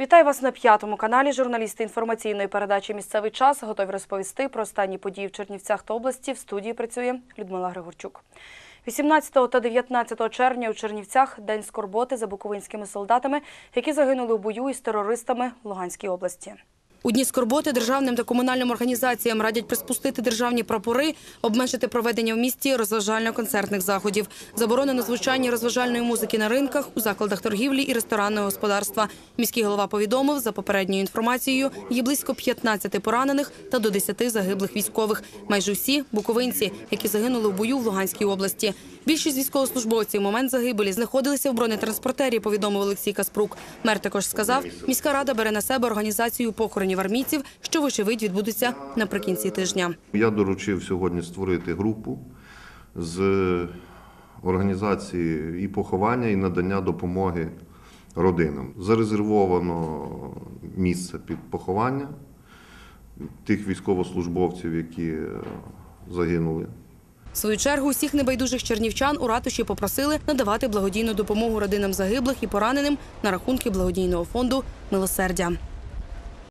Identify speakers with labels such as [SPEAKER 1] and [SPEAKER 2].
[SPEAKER 1] Вітаю вас на п'ятому каналі. Журналісти інформаційної передачі Місцевий час готові розповісти про останні події в Чернівцях та області. В студії працює Людмила Григорчук. 18 та 19 червня у Чернівцях день скорботи за буковинськими солдатами, які загинули у бою із терористами в Луганській області. У дні скорботи державним та комунальним організаціям радять приспустити державні прапори, обмежити проведення в місті розважально-концертних заходів, заборонено звучання розважальної музики на ринках, у закладах торгівлі і ресторанного господарства. Міський голова повідомив, за попередньою інформацією, є близько 15 поранених та до 10 загиблих військових. Майже всі – буковинці, які загинули в бою в Луганській області. Більшість військовослужбовців в момент загибелі знаходилися в бронетранспортері, повідомив Олексій Каспрук. Мер також сказав, міська рада бере на себе організацію похоронів армійців, що вочевидь відбудеться наприкінці тижня.
[SPEAKER 2] Я доручив сьогодні створити групу з організації і поховання, і надання допомоги родинам. Зарезервовано місце під поховання тих військовослужбовців, які е, загинули.
[SPEAKER 1] В свою чергу усіх небайдужих чернівчан у ратуші попросили надавати благодійну допомогу родинам загиблих і пораненим на рахунки благодійного фонду «Милосердя».